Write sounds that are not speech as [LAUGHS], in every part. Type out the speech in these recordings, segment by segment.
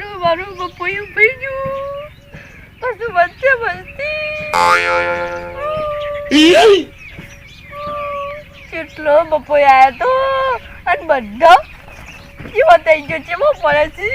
કરવાનું મારું પપૈયું પી ગયું કશું વચ્ચે વસ્તી કેટલો બપોય આવ્યો તો? અને બધો જેવો થઈ ગયો છે બહુ પડે છે?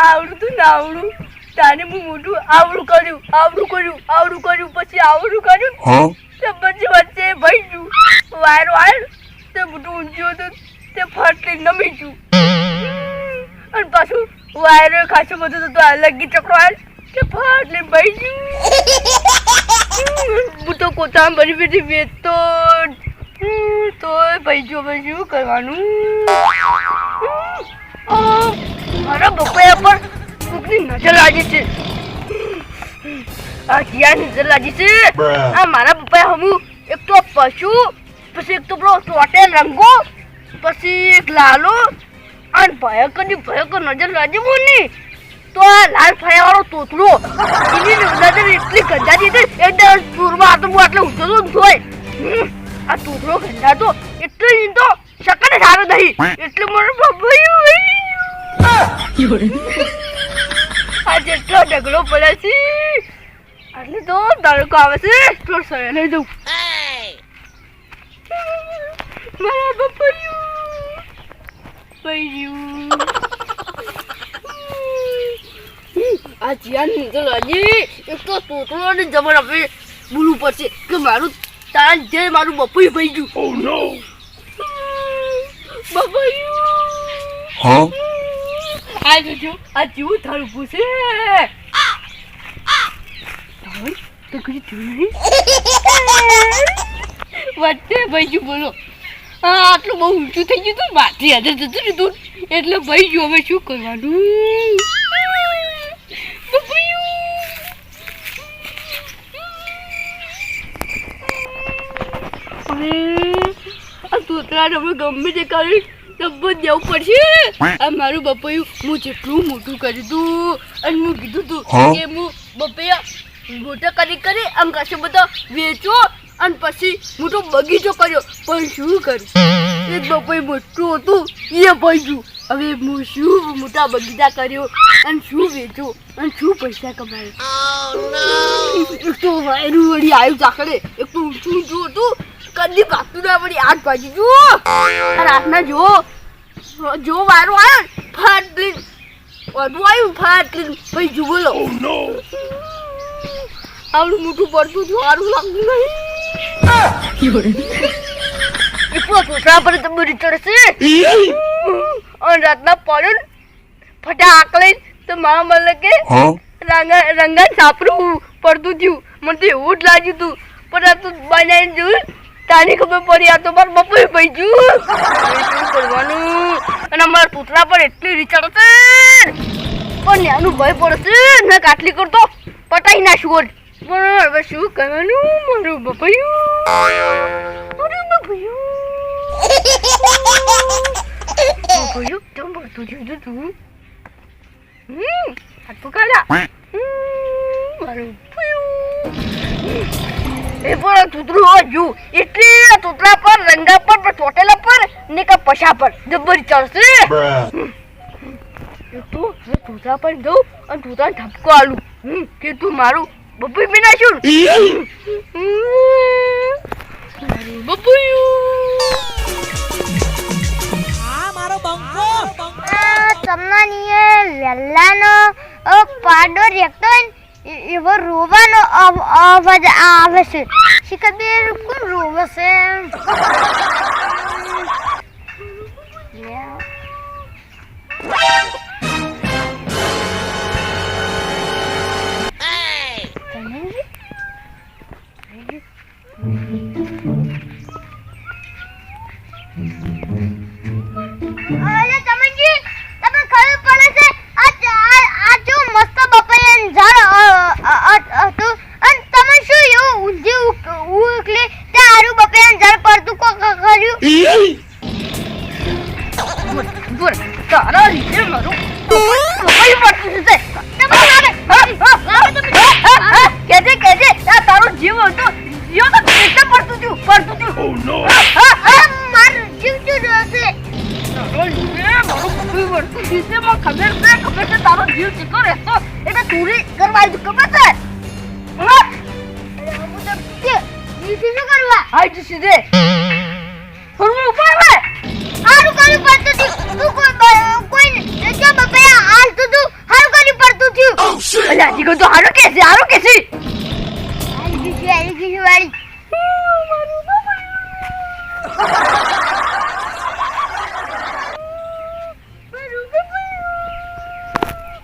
આવડું તું ના આવડું. તાને હું મોટું આવડું કર્યું આવડું કર્યું આવડું કર્યું પછી આવડું કર્યું. પછી વચ્ચે ભાઈ ગયું. વાયર આવ્યો તે મોટું ઊંચું હતું. તે ફાટલી નમી ગયું અને પાછું વાયરો ખાસો બધું તો અલગ ચક્રો આવ્યો તે ફાટલી ભાઈ ગયું. હું તો કોતામ ભરી ભરી વેચતો તોય ભાઈ જો હવે શું કરવાનું? મારા બપૈયા પર કોકની નજર લાગી છે. આ ક્યાં નજર લાગી છે. આ મારા પપ્પા હમુ એક તો પશુ પછી એક તો પેલો ટોટેલ રંગો. પછી એક લાલો અને ભયંકરની ભયંકર નજર લાજી મોની. તો આ લાલ ફાયા વાળો તોતલો. એની નજર એટલી ગંજાતી હતી સુરમાં આટલું હું આટલે ઊંચો તો જોય આ તોતલો ગંજાતો એટલે ઈ તો શકને સારો નહીં. એટલે મને બબાયું આ જેટલો ઢગલો પડે છે એટલે તો તડકો આવે છે. તો સરે લઈ મારા બપૈયું બૈયું આ જ્યાં નીકળ હજી એક તો તોતરો ને જબર આપણે બોલવું પડશે કે મારું તારા જે મારું બપોઈ ભાઈ ગયું Oh no! બપૈયું Huh? આ જોજો આ જેવું થાળું પૂછે તો કઈ જોયું નહીં વચ્ચે ભાઈ બોલો હા આટલું બહુ ઊંચું થઈ ગયું હતું માથી હાજર જતું હતું. એટલે ભાઈ જો હવે શું કરવાનું? તોતરાને હવે ગમે તે કરી ડબ્બો જવું પડશે. આ મારું બપૈયું હું જેટલું મોટું કર્યું તું અને હું કીધું તું કે હું બપૈયા મોટા કરી કરી આમ કશે બધા વેચો અને પછી મોટો બગીચો કર્યો. પણ શું કરું એક બપૈયું મોટું હતું એ ભાઈ હવે હું શું મોટા બગીચા કર્યો અને શું વેચો અને શું પૈસા કમાયો? એક તો વાયરું વળી આવ્યું ચાકડે એક તો ઊંચું ઊંચું હતું. કદી પાકતું ના વળી આઠ ભાજી જુઓ રાતના જો જો વાયરો આવ્યો ફાટલી વધુ આવ્યું ફાટલી ભાઈ પછી જુઓ લો. Oh આવડું મોટું પડતું સારું લાગતું નહીં. તો તોતરા પર ચડશે અને રાતના પડ્યું ફટાક લઈને તો મારા મને કે? રંગા રંગા સાપરું પડતું થયું. મને તો એવું જ લાગ્યું હતું. પણ આ તું બનાવીને જોયું. તાની ખબર પડી આ તો મારા બપોરે પડી ગયું કરવાનું? અને અમારા પૂતળા પર એટલી રીચાડ છે પણ નાનું ભય પડશે. ને કાટલી કરતો પટાઈ નાખ્યું. પણ હવે શું કરવાનું? મારું બપૈયું મારું બપૈયું બપૈયું તું હમ હાથ પકડા મારું એ પણ તૂતરું હજુ એટલે તૂતરા પર રંગા પર ચોટેલા પર ને કા પશા પર. જબરી ચડશે. એક તૂતરા પર જઉં અને તૂતરાને ધપકો આલું હમ, કે તું મારું બપોઈ બી નાખ્યું ને. હમ, મારું બપોયું તમને વેલ્લાનો પાડો ને એવો રોવાનો અવ- અવાજ આવે છે શીખતે કોણ રોવે છે. [LAUGHS] વળતું દિશેમાં ખબર છે ખબર છે તારો જીવ ટીકો રહેતો? એટલે ચોરી કરવા આવી ખબર છે? હા. તો કે બીજું કરવા. કરવા હાઈટ સીધે. ફરવું ઉપર હવે. હારું કર્યું પડતું તું. કોઈ કોઈ જો બપૈયા હાલ તું તું હારું કર્યું પડતું થયું. અલ્યા હજી કહું તો હારું કે છે હારું કે છે. હારી ગયું હારી ગયું વાળી.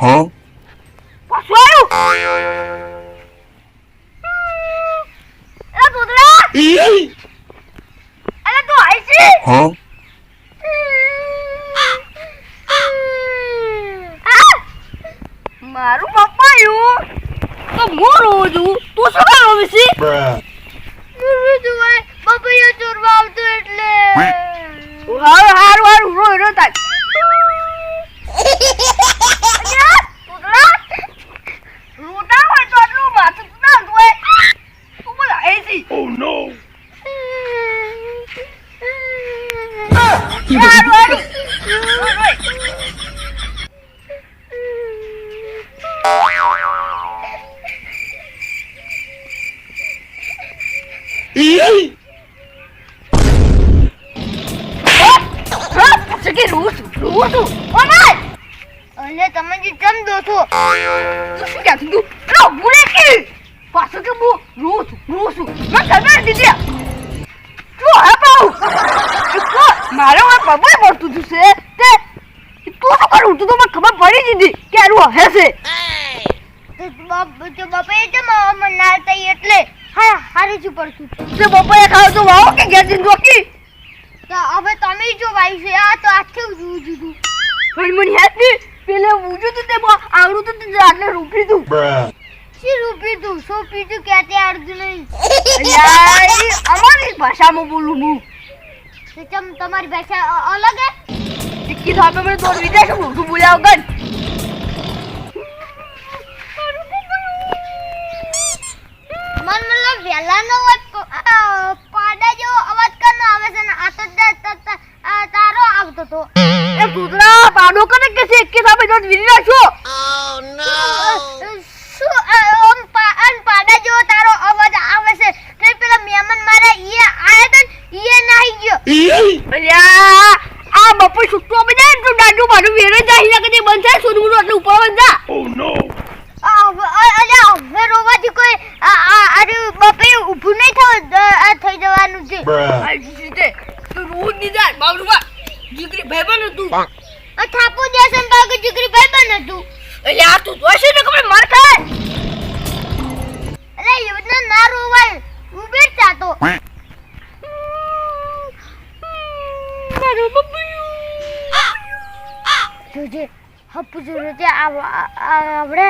આવ્યું એ દૂધરા અરે તું આઈ છે Huh? હા? મારું પપ્પા આવ્યું તો હું રોઉં છું તું શું કામ રોવે છે Bruh. બપૈયા ચોરવા આવતો એટલે હારું હારું હારું રોય રો તાર અલ્યા, દૂધરા રોતા હોય તો આટલું માથું ના ધોય તું બોલ આઈ છે Oh no! હારું હારું રોય રોય હા પછી કે રોઉં છું રોઉં છું ઓ ના અને તમે જે ચમ દો છો? શું કહેતું તું એલો ભૂલે કે? પાછો કે હું? રોઉં છું મેં ખબર દીધી તું હે પાઉ તું મારે હવે ખબર પડતું તું છે તે તું શું કરું તું તો મને ખબર પડી દીધી કે આનું હે છે. તો તો બપૈયા ના થઈ એટલે હા હારી શું પડતું તે બપોરે ખાવ તો વાવો કે ઘેર જઈને રોકી? હવે તમે જો ભાઈ છે આ તો આખે જુદું પણ મને યાદ નહીં પેલે ઊંચું તું તે આવડું તું તે આટલે રોકી તું. શી રૂપી તું? શું પીધું કે તે અડધું નહીં અમારી ભાષામાં બોલું હું. તો ચમ તમારી ભાષા અલગ હે? સિક્કી તો મને દોડ વિદ્યા શું તું બોલ્યા વગર. મન મતલબ વહેલાનો અવાજ પાડા જેવો અવાજ કરનો આવે છે ને આ તો ત- ત- ત- તારો આવતો તો. એ કૂતરા પાડો કને કે છે? એકે સામે દોડ વિરી નાખો શું આ ઓમ પા- અન પાડા જેવો તારો અવાજ આવે છે તે પેલા મહેમાન મારા ઈએ આયા તા ને ઈએ નાહી ગયો અલ્યા આ બપોર છૂટો બને તો દાદુ મારું વેરે જાય ના કદી બંધ થાય સોનું એટલે ઉપર જા. Oh no! આ હવે- રોવાથી કોઈ આ આ અરે બપે ઊભું નહીં થવું આ થઈ જવાનું છે. હપ્પુ જોજે તે આવડે?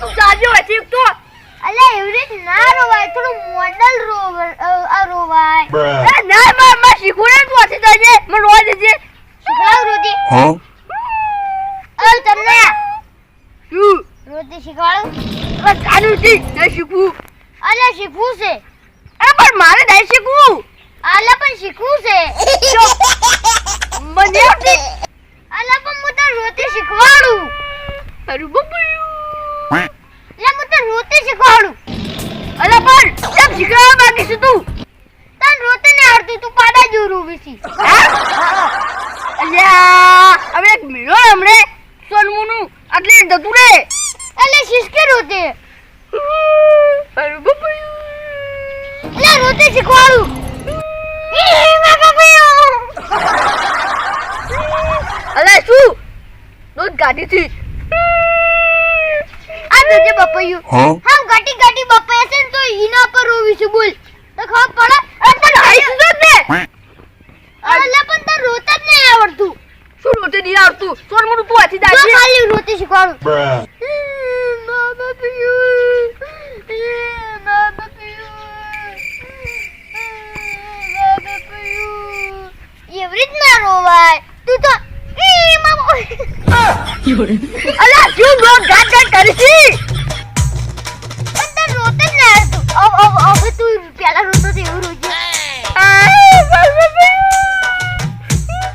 તું જાજો હશે તો. અલ્યા એવી રીત ના રોવાય થોડું મોડલ રોવ- રોવાય. ના મા મા શીખું ને તું હશે જાજે મને રોવા દેજે. શીખવાડું રોજી. Huh? અ તમને. શું? રોજી શીખવાડું? બસ કાનું થી ના શીખવું. અલ્યા શીખવું છે. અરે પણ મારે નહીં શીખવું. આલા પણ શીખવું છે. મને અલ્યા પણ હું રોતી શીખવાડું. મારું બબ્બુ એટલે હું રોતી શીખવાડું. અરે પણ જબ શીખવા માંગે છે તું. તને રોતે ને આવડતું, તું પાડા જોરું વિસી અલ્યા, હવે એક મેળો હમણે સોનમુનું આટલે જતું રે એટલે શિસ્કે રોતે મારું બબ્બુ એટલે રોતે શીખવાડું ઈ, મારા ભાઈઓ. અલે શું દૂધ કાઢી થી આ જોજે હમ ગાટી ગાટી છે તો ઈના પર રોવી છે બોલ. તો ખબર પડે? અરે પણ આઈ જો ને? અલ્યા પણ તો રોતા જ નહીં આવડતું. શું રોતે નહીં આવતું સોનમુનું તું આથી દાજી. તો ખાલી રોતે શીખવાડું. મામા પિયું. મામા પિયું. મામા પિયું. એવી રીતના રોવાય? તું તો ઈ મામા અલા શું લો ગાટ ગાટ કરી છે?